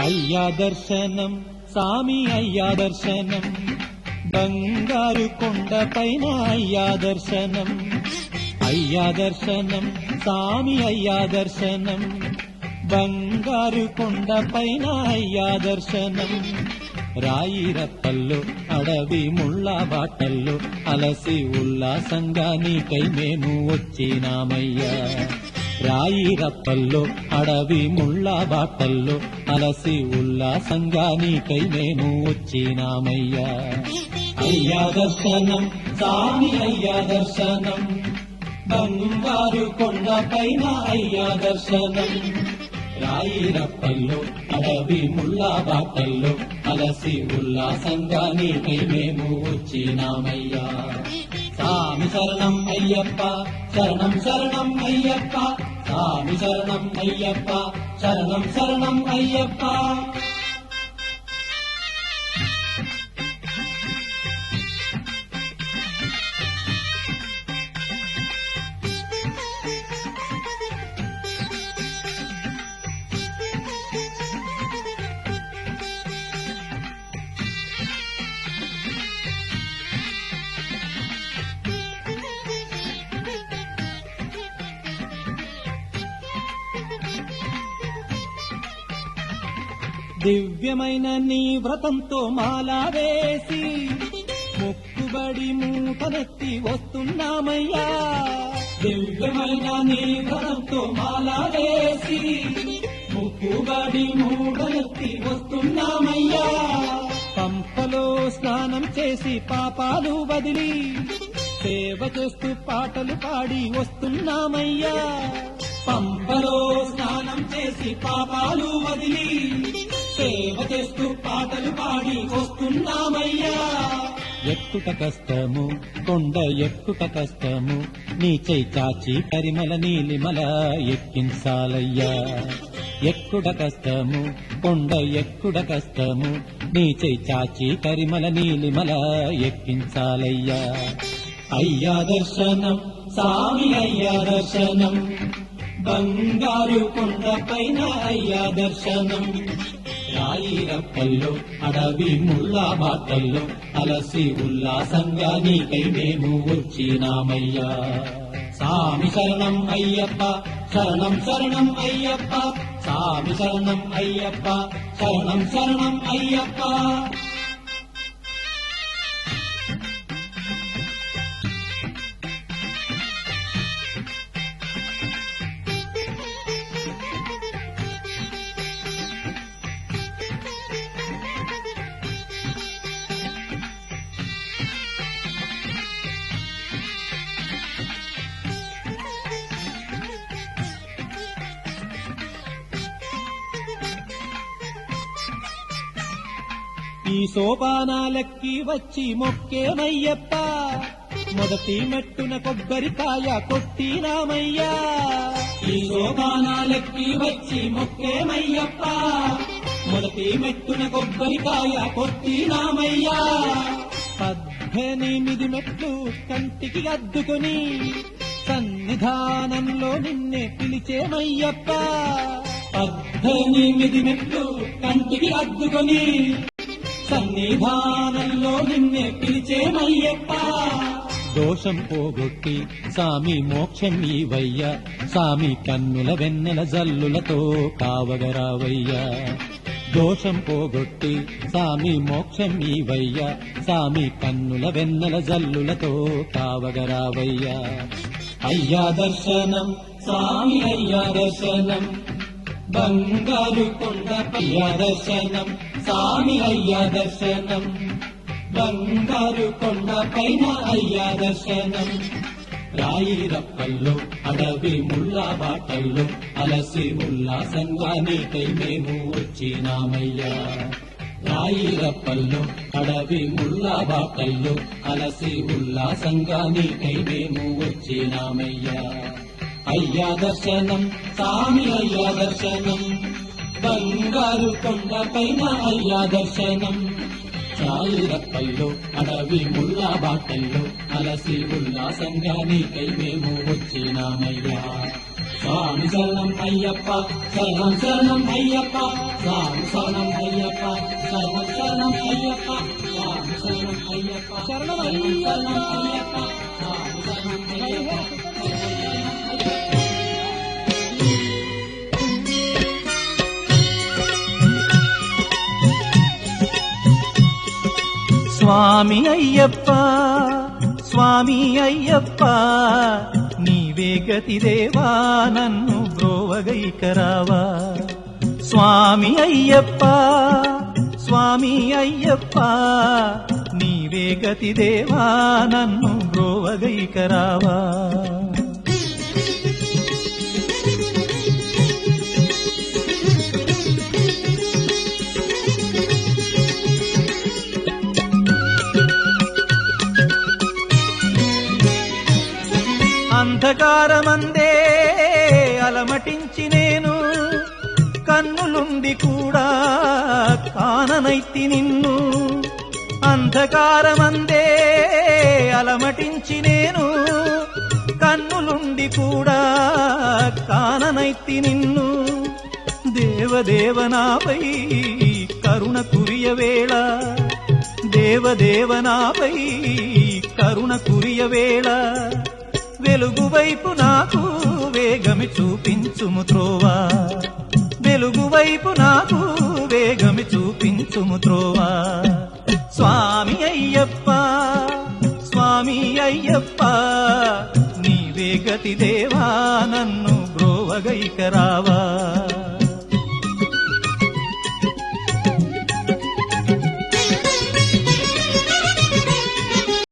అయ్యా దర్శనం సామి అయ్యా దర్శనం. బంగారు కొండ పైన అయ్యా దర్శనం. అయ్యా దర్శనం సామి అయ్యా దర్శనం. బంగారు కొండ పైన అయ్యా దర్శనం. రాయి రప్పల్లో అడవి ముళ్ళ బాటల్లో అలసి ఉల్లాసంగా నీకై మేము వచ్చినామయ్యా. రాయి రప్పల్లో అడవి ముళ్ళ బాటల్లో అలసి ఉల్లాసంగా నీకై మేము వచ్చినామయ్యా. అయ్యా దర్శనం సామి అయ్యా దర్శనం. బంగారు కొండ పైన అయ్యా దర్శనం. రాయి రప్పల్లో అడవి ముళ్ళ బాటల్లో అలసి ఉల్లాసంగా నీకై మేము వచ్చినామయ్యా. సామి శరణం అయ్యప్ప శరణం శరణం అయ్యప్ప. స్వామి శరణం అయ్యప్ప శరణం శరణం అయ్యప్ప. దివ్యమైన నీ వ్రతంతో మాలా వేసి మొక్కుబడి మూటనెత్తి వస్తున్నామయ్యా. దివ్యమైన నీ వ్రతంతో మాలా వేసి మొక్కుబడి మూటనెత్తి వస్తున్నామయ్యా. పంపలో స్నానం చేసి పాపాలు వదిలి సేవ చేస్తూ పాటలు పాడి వస్తున్నామయ్యా. పంపలో స్నానం చేసి పాపాలు వదిలి సేవ చేస్తూ పాటలు పాడి వస్తున్నామయ్యా. ఎక్కుట కష్టము కొండ ఎక్కుట కష్టము నీచై చాచి పరిమళ నీలిమల ఎక్కించాలయ్యా. ఎక్కుడ కష్టము కొండ ఎక్కుడ కష్టము నీచై చాచి పరిమళ నీలిమల ఎక్కించాలయ్యా. అయ్యా దర్శనం సామి అయ్యా దర్శనం బంగారు కొండ పైన అయ్యా దర్శనం. కాళీరప్పల్లో అడవి ముళ్ళ బాటల్లో అలసి ఉల్లాసంగా నీకై మేము వచ్చినామయ్యా. సామి శరణం అయ్యప్ప శరణం శరణం అయ్యప్ప సామి శరణం అయ్యప్ప శరణం శరణం అయ్యప్ప. ఈ సోపానాలెక్కి వచ్చి మొక్కేమయ్యప్ప మొదటి మెట్టున కొబ్బరికాయ కొట్టినామయ్యా ఈ సోపానాలెక్కి వచ్చి మొక్కేమయ్యప్ప మొదటి మెట్టున కొబ్బరికాయ కొట్టినామయ్యా పద్దెనిమిది మెట్లు కంటికి అద్దుకుని సన్నిధానంలో నిన్నే పిలిచేమయ్యప్ప పద్దెనిమిది మెట్లు కంటికి అద్దుకొని సన్నిధానంలో నిన్నే పిలిచేమయ్యప్ప దోషం పోగొట్టి సామి మోక్షం ఈవయ్య. సామి కన్నుల వెన్నెల జల్లులతో కావగరావయ్యా దోషం పోగొట్టి సామి మోక్షం ఈవయ్య. సామి కన్నుల వెన్నెల జల్లులతో కావగరావయ్యా అయ్యా దర్శనం సామి అయ్యా దర్శనం. బంగారు కొండ అయ్యా దర్శనం. సామి అయ్యా దర్శనం బంగారు కొండ పైన అయ్యా దర్శనం రాయి రప్పల్లో అడవి ముళ్ళ బాటల్లో అలసి ఉల్లాసంగా నీకై మేము వచ్చినామయ్యా రాయి రప్పల్లో అడవి ముళ్ళ బాటల్లో అలసి ఉల్లాసంగా నీకై మేము వచ్చినామయ్యా అయ్యా దర్శనం సామి అయ్యా దర్శనం బంగారు కొండ పైన అయ్యా దర్శనం. చాయిరప్పల్లో అడవి ముల్లా బాటల్లో అలసి ఉల్లాసంగా నీకై మేము వచ్చినామయ్యా. స్వామి శరణం అయ్యప్ప శరణం శరణం అయ్యప్ప స్వామి శరణం అయ్యప్ప శరణం శరణం అయ్యప్ప స్వామి శరణం అయ్యప్ప శరణం అయ్యప్ప స్వామి శరణం అయ్యప్ప. స్వామి అయ్యప్ప స్వామి అయ్యప్ప నీవే గతి దేవా నన్ను బ్రోవగైకరావా స్వామి అయ్యప్ప స్వామి అయ్యప్ప నీవే గతి దేవా నన్ను బ్రోవగైకరావా అంధకారమందే అలమటించి నేను కన్నులుండి కూడా కాననైతి నిన్ను. అంధకారమందే అలమటించి నేను కన్నులుండి కూడా కాననైతి నిన్ను. దేవదేవనాపై కరుణ కురియవేళ దేవదేవనాపై కరుణ కురియవేళ వెలుగు వైపు నాకు వేగమి చూపించుము త్రోవా. వెలుగు వైపు నాకు వేగమి చూపించుము త్రోవా. స్వామి అయ్యప్ప స్వామి అయ్యప్ప నీవే గతి దేవా నన్ను బ్రోవగైకరావా